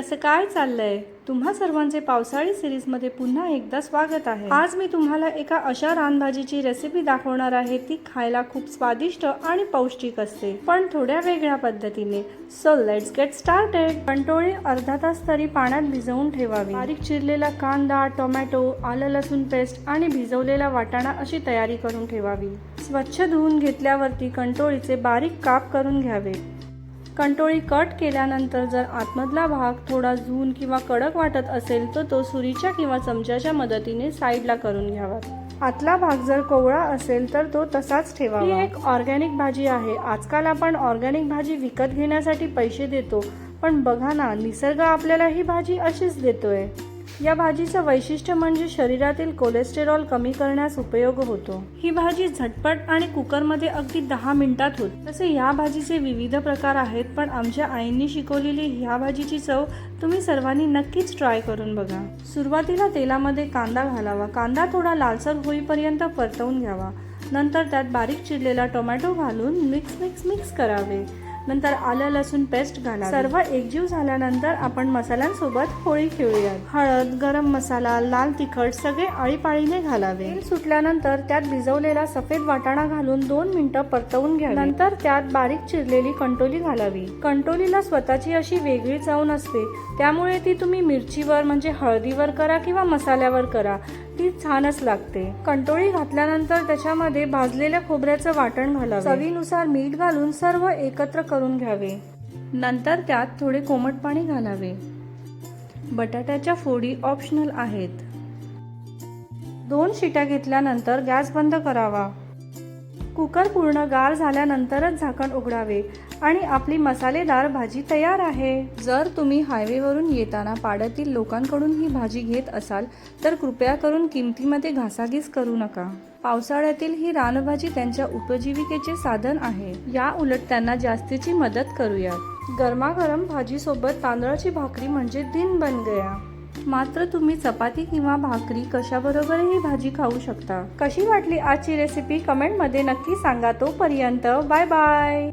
कसं काय चाललंय? तुम्हा सर्वांचे पावसाळी सिरीजमध्ये पुन्हा एकदा स्वागत आहे. आज मी तुम्हाला एका अशा रानभाजीची रेसिपी दाखवणार आहे ती खायला खूप स्वादिष्ट आणि पौष्टिक असते. पण थोड्या वेगळ्या पद्धतीने. सो लेट्स गेट स्टार्टेड कंटोळी अर्धा तास तरी पाण्यात भिजवून ठेवावी. बारीक चिरलेला कांदा टोमॅटो आलं लसूण पेस्ट आणि भिजवलेला वाटाणा अशी तयारी करून ठेवावी. स्वच्छ धुवून घेतल्यावरती कंटोळीचे बारीक काप करून घ्यावे. कंटोळी कट केल्यानंतर जर आतमधला भाग थोडा झून किंवा कडक वाटत असेल तर तो सुरीच्या किंवा चमच्याच्या मदतीने साईडला करून घ्यावा. आतला भाग जर कोवळा असेल तर तो तसाच ठेवा ही एक ऑर्गॅनिक भाजी आहे. आजकाल आपण ऑर्गॅनिक भाजी विकत घेण्यासाठी पैसे देतो. पण बघा ना निसर्ग आपल्याला ही भाजी अशीच देतोय. या भाजीचं वैशिष्ट्य म्हणजे शरीरातील कोलेस्टेरॉल कमी करण्यास उपयोग होतो. ही भाजी झटपट आणि कुकरमध्ये अगदी दहा मिनिटात होत. तसे या भाजीचे विविध प्रकार आहेत पण आमच्या आईंनी शिकवलेली ह्या भाजीची चव तुम्ही सर्वांनी नक्कीच ट्राय करून बघा. सुरुवातीला तेलामध्ये कांदा घालावा. कांदा थोडा लालसर होईपर्यंत परतवून घ्यावा. नंतर त्यात बारीक चिरलेला टोमॅटो घालून मिक्स मिक्स मिक्स करावे. नंतर आलं लसूण पेस्ट घाला सर्व एकजीव झाल्यानंतर आपण मसाल्यांसोबत होळी खेळूयात. हळद गरम मसाला लाल तिखट सगळे आळीपाळीने घालावे. तेल सुटल्यानंतर त्यात भिजवलेला सफेद वाटाणा घालून दोन मिनिटं परतवून घ्या नंतर त्यात बारीक चिरलेली कंटोली घालावी. कंटोलीला स्वतःची अशी वेगळी चव नसते. त्यामुळे ती तुम्ही मिरचीवर म्हणजे हळदीवर करा किंवा मसाल्यावर करा. ती छानच लागते. कंटोळी घातल्यानंतर त्याच्यामध्ये भाजलेल्या खोबऱ्याचं वाटण घालावे. चवीनुसार मीठ घालून सर्व एकत्र करून घ्यावे. नंतर त्यात थोडे कोमट पाणी घालावे. बटाट्याच्या फोडी ऑप्शनल आहेत. दोन शिट्या घेतल्यानंतर गॅस बंद करावा. कुकर पूर्ण गार झाल्यानंतरच झाकण उघडावे आणि आपली मसालेदार भाजी तयार आहे. जर तुम्ही हायवेवरून येताना पाड्यातील लोकांकडून ही भाजी घेत असाल तर कृपया करून किमतीमध्ये घासाघीस करू नका. पावसाळ्यातील ही रानभाजी त्यांच्या उपजीविकेचे साधन आहे. या उलट त्यांना जास्तीची मदत करूयात. गरमागरम भाजीसोबत तांदळाची भाकरी म्हणजे दिन बन गया. मात्र तुम्ही चपाती किंवा भाकरी कशाबरोबरही भाजी खाऊ शकता. कशी वाटली आजची रेसिपी कमेंटमध्ये नक्की सांगा. तोपर्यंत बाय बाय